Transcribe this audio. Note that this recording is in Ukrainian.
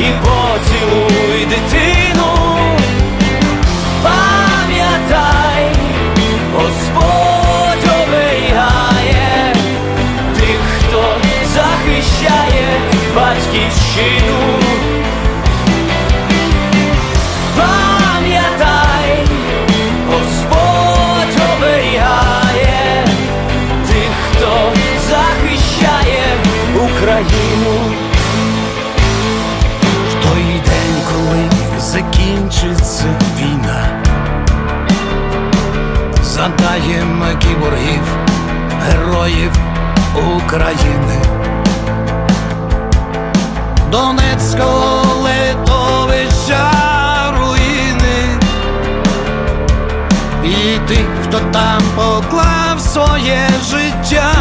І поцілуй дитину, задаємо кіборгів, героїв України, Донецького литовища руїни, і тих, хто там поклав своє життя.